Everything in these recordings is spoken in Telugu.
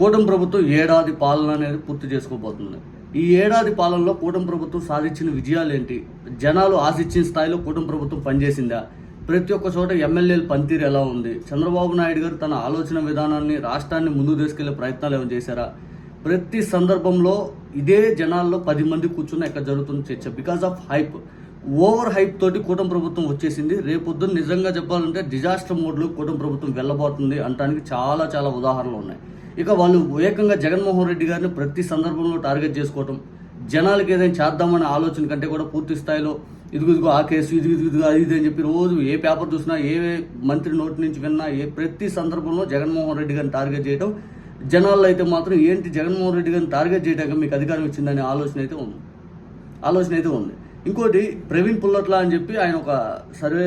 కూటమి ప్రభుత్వం ఏడాది పాలన అనేది పూర్తి చేసుకోబోతుంది. ఈ ఏడాది పాలనలో కూటమి ప్రభుత్వం సాధించిన విజయాలు ఏంటి? జనాలు ఆశించిన స్థాయిలో కూటమి ప్రభుత్వం పనిచేసిందా? ప్రతి ఒక్క చోట ఎమ్మెల్యేల పనితీరు ఎలా ఉంది? చంద్రబాబు నాయుడు గారు తన ఆలోచన విధానాన్ని రాష్ట్రాన్ని ముందుకు తీసుకెళ్ళే ప్రయత్నాలు ఏమైనా చేశారా? ప్రతి సందర్భంలో ఇదే జనాల్లో పది మంది కూర్చున్న ఇక్కడ జరుగుతున్న చర్చ. Because of hype over hype తోటి కూటమి ప్రభుత్వం వచ్చేసింది. రేపొద్దున నిజంగా చెప్పాలంటే డిజాస్టర్ మోడ్లో కూటమి ప్రభుత్వం వెళ్ళబోతుంది అంటానికి చాలా చాలా ఉదాహరణలు ఉన్నాయి. ఇక వాళ్ళు ఏకంగా జగన్మోహన్ రెడ్డి గారిని ప్రతి సందర్భంలో టార్గెట్ చేసుకోవటం. జనాలకి ఏదైనా చేద్దామనే ఆలోచన కంటే కూడా పూర్తి స్థాయిలో ఇదిగు ఇదిగో ఆ కేసు ఇది ఇదిగా అది ఇది అని చెప్పి రోజు ఏ పేపర్ చూసినా ఏ మంత్రి నోటి నుంచి విన్నా ఏ ప్రతి సందర్భంలో జగన్మోహన్ రెడ్డి గారిని టార్గెట్ చేయడం జనాల్లో అయితే మాత్రం ఏంటి జగన్మోహన్ రెడ్డి గారిని టార్గెట్ చేయడానికి మీకు అధికారం ఇచ్చిందనే ఆలోచన అయితే ఉంది. ఆలోచన అయితే ఉంది. ఇంకోటి ప్రవీణ్ పుల్లట్ల అని చెప్పి ఆయన ఒక సర్వే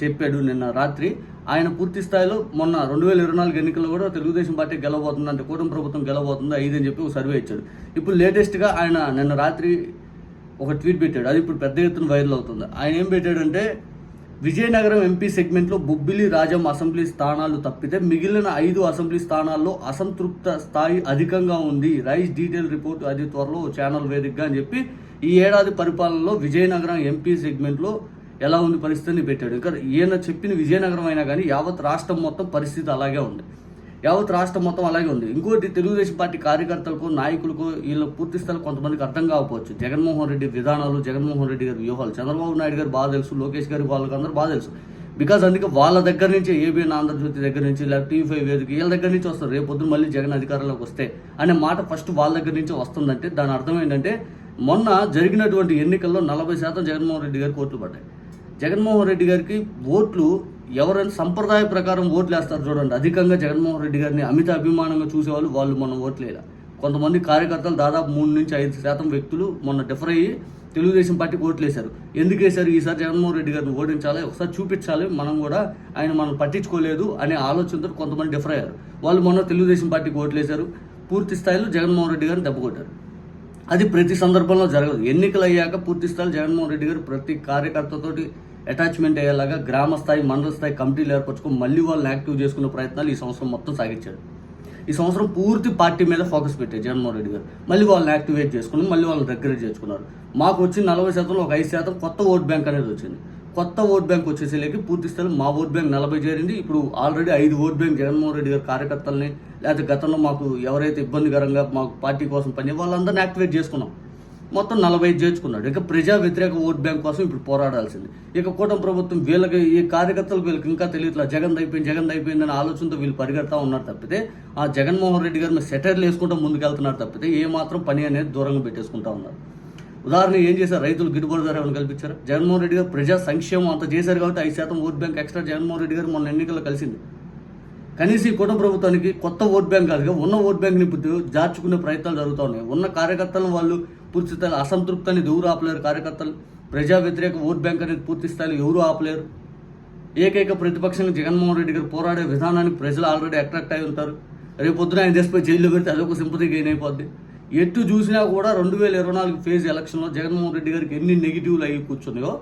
చెప్పాడు నిన్న రాత్రి. ఆయన పూర్తి స్థాయిలో మొన్న రెండు వేల ఇరవై నాలుగు ఎన్నికల్లో కూడా తెలుగుదేశం పార్టీ గెలవబోతుంది అంటే కూటమి ప్రభుత్వం గెలవబోతుంది ఐదు అని చెప్పి ఒక సర్వే ఇచ్చాడు. ఇప్పుడు లేటెస్ట్గా ఆయన నిన్న రాత్రి ఒక ట్వీట్ పెట్టాడు. అది ఇప్పుడు పెద్ద ఎత్తున వైరల్ అవుతుంది. ఆయన ఏం పెట్టాడంటే విజయనగరం ఎంపీ సెగ్మెంట్లో బొబ్బిలి రాజం అసెంబ్లీ స్థానాలు తప్పితే మిగిలిన ఐదు అసెంబ్లీ స్థానాల్లో అసంతృప్త స్థాయి అధికంగా ఉంది. రైస్ డీటెయిల్ రిపోర్ట్ అది త్వరలో ఛానల్ వేదికగా అని చెప్పి ఈ ఏడాది పరిపాలనలో విజయనగరం ఎంపీ సెగ్మెంట్లో ఎలా ఉంది పరిస్థితిని పెట్టాడు. ఇంకా ఈయన చెప్పిన విజయనగరం అయినా కానీ యావత్ రాష్ట్రం మొత్తం పరిస్థితి అలాగే ఉంది. యావత్ రాష్ట్రం మొత్తం అలాగే ఉంది. ఇంకోటి తెలుగుదేశం పార్టీ కార్యకర్తలకు నాయకులకు వీళ్ళ పూర్తి స్థాయి కొంతమందికి అర్థం కాకపోవచ్చు. జగన్మోహన్ రెడ్డి విధానాలు జగన్మోహన్ రెడ్డి గారి వ్యూహాలు చంద్రబాబు నాయుడు గారు బాగా తెలుసు లోకేష్ గారి వాళ్ళకి అందరూ బాగా తెలుసు. బికాజ్ అందుకే వాళ్ళ దగ్గర నుంచి ఏబిఎన్ ఆంధ్రజ్యోతి దగ్గర నుంచి లేకపోతే టీవీ ఫైవ్ వేదిక వీళ్ళ దగ్గర నుంచి వస్తారు. రేపు పొద్దున మళ్ళీ జగన్ అధికారంలోకి వస్తే అనే మాట ఫస్ట్ వాళ్ళ దగ్గర నుంచి వస్తుందంటే దాని అర్థం ఏంటంటే మొన్న జరిగినటువంటి ఎన్నికల్లో నలభై శాతం జగన్మోహన్ రెడ్డి గారికి ఓట్లు పడ్డాయి. జగన్మోహన్ రెడ్డి గారికి ఓట్లు ఎవరైనా సంప్రదాయ ప్రకారం ఓట్లు వేస్తారు చూడండి. అధికంగా జగన్మోహన్ రెడ్డి గారిని అమిత అభిమానంగా చూసేవాళ్ళు వాళ్ళు మొన్న ఓట్లేలా కొంతమంది కార్యకర్తలు దాదాపు మూడు నుంచి ఐదు శాతం వ్యక్తులు మొన్న డిఫర్ అయ్యి తెలుగుదేశం పార్టీకి ఓట్లు వేశారు. ఎందుకు వేశారు? ఈసారి జగన్మోహన్ రెడ్డి గారిని ఓడించాలి ఒకసారి చూపించాలి. మనం కూడా ఆయన మనం పట్టించుకోలేదు అనే ఆలోచనతో కొంతమంది డిఫర్ అయ్యారు. వాళ్ళు మొన్న తెలుగుదేశం పార్టీకి ఓట్లు వేశారు. పూర్తి స్థాయిలో జగన్మోహన్ రెడ్డి గారిని దెబ్బకొట్టారు అది ప్రతి సందర్భంలో జరగదు. ఎన్నికలు అయ్యాక పూర్తి స్థాయిలో జగన్మోహన్ రెడ్డి గారు ప్రతి కార్యకర్తతోటి అటాచ్మెంట్ అయ్యేలాగా గ్రామ స్థాయి మండల స్థాయి కమిటీలు ఏర్పరచుకుని మళ్ళీ వాళ్ళని యాక్టివ్ చేసుకునే ప్రయత్నాలు ఈ సంవత్సరం మొత్తం సాగించారు. ఈ సంవత్సరం పూర్తి పార్టీ మీద ఫోకస్ పెట్టారు జగన్మోహన్ రెడ్డి గారు. మళ్ళీ వాళ్ళని యాక్టివేట్ చేసుకుని మళ్ళీ వాళ్ళని దగ్గర చేసుకున్నారు మాకు వచ్చిన నలభై శాతంలో ఒక ఐదు శాతం కొత్త ఓట్ బ్యాంక్ అనేది వచ్చింది. కొత్త ఓట్ బ్యాంక్ వచ్చేసేలేకి పూర్తి స్థాయిలో మా ఓట్ బ్యాంక్ నలభై చేరింది. ఇప్పుడు ఆల్రెడీ ఐదు ఓట్ బ్యాంక్ జగన్మోహన్ రెడ్డి గారి కార్యకర్తల్ని లేకపోతే గతంలో మాకు ఎవరైతే ఇబ్బందికరంగా మాకు పార్టీ కోసం పని వాళ్ళందరినీ యాక్టివేట్ చేసుకున్నాం. మొత్తం నలభై ఐదు చేర్చుకున్నాడు. ఇక ప్రజా వ్యతిరేక ఓట్ బ్యాంక్ కోసం ఇప్పుడు పోరాడాల్సింది. ఇక కూటమి ప్రభుత్వం వీళ్ళకి ఈ కార్యకర్తలకు వీళ్ళకి ఇంకా తెలియట్లా జగన్ అయిపోయింది జగన్ అయిపోయింది అనే ఆలోచనతో వీళ్ళు పరిగెడతా ఉన్నారు తప్పితే ఆ జగన్మోహన్ రెడ్డి గారిని సెటర్లు వేసుకుంటూ ముందుకెళ్తున్నారు తప్పితే ఏ మాత్రం పని అనేది దూరంగా పెట్టేసుకుంటా ఉన్నారు. ఉదాహరణ ఏం చేశారు? రైతులు గిట్టుబాటు ధర ఏమైనా కల్పించారు? జగన్మోహన్ రెడ్డి గారు ప్రజా సంక్షేమం అంత చేశారు కాబట్టి ఐదు శాతం vote bank extra Jaganmohan Reddy garu మొన్న ఎన్నికల్లో కలిసింది. కనీసం ఈ కూటమి ప్రభుత్వానికి కొత్త ఓట్ బ్యాంక్ కాదుగా ఉన్న ఓట్ బ్యాంక్ని ఇప్పుడు జార్చుకునే ప్రయత్నాలు జరుగుతూ ఉన్నాయి. ఉన్న కార్యకర్తలను వాళ్ళు పూర్తిస్థాయిలో అసంతృప్తిని ఎవరు ఆపలేరు. కార్యకర్తలు ప్రజా వ్యతిరేక ఓట్ బ్యాంక్ అనేది పూర్తి స్థాయిలో ఎవరు ఆపలేరు. ఏకైక ప్రతిపక్షంగా జగన్మోహన్ రెడ్డి గారు పోరాడే విధానానికి ప్రజలు ఆల్రెడీ అట్రాక్ట్ అయి ఉంటారు. రేపు పొద్దున ఆయన దేశపై జైల్లో పెడితే అదొక సింపతి గెయిన్ అయిపోద్ది. ఎటు చూసినా కూడా రెండు వేల ఇరవై నాలుగు ఫేజ్ ఎలక్షన్లో జగన్మోహన్ రెడ్డి గారికి ఎన్ని నెగిటివ్లు అయ్యి కూర్చున్నాయో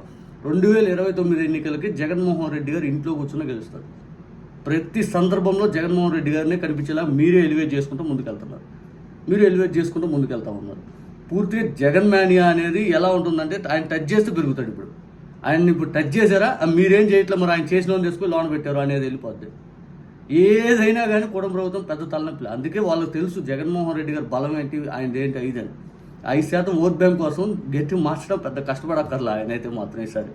రెండు వేల ఇరవై తొమ్మిది ఎన్నికలకి జగన్మోహన్ రెడ్డి గారు ఇంట్లో కూర్చుని గెలుస్తారు. ప్రతి సందర్భంలో జగన్మోహన్ రెడ్డి గారినే కనిపించేలా మీరే ఎలివేట్ చేసుకుంటూ ముందుకెళ్తున్నారు. మీరు ఎలివేట్ చేసుకుంటూ ముందుకెళ్తా ఉన్నారు. పూర్తిగా జగన్ మేనియా అనేది ఎలా ఉంటుందంటే ఆయన టచ్ చేస్తే పెరుగుతాడు ఇప్పుడు. ఆయన్ని ఇప్పుడు టచ్ చేశారా? మీరేం చేయట్లేదు మరి? ఆయన చేసిన తీసుకుని లోన్ పెట్టారు అనేది వెళ్ళిపోద్ది. ఏదైనా కానీ కుటుంబ ప్రభుత్వం పెద్ద తలనొప్పి. అందుకే వాళ్ళకి తెలుసు జగన్మోహన్ రెడ్డి గారు బలం ఏంటి ఆయన ఏంటి ఐదని ఐదు శాతం ఓట్ బ్యాంక్ కోసం గట్టి మార్చడం పెద్ద కష్టపడక్కర్లా ఆయన అయితే మాత్రం ఈసారి.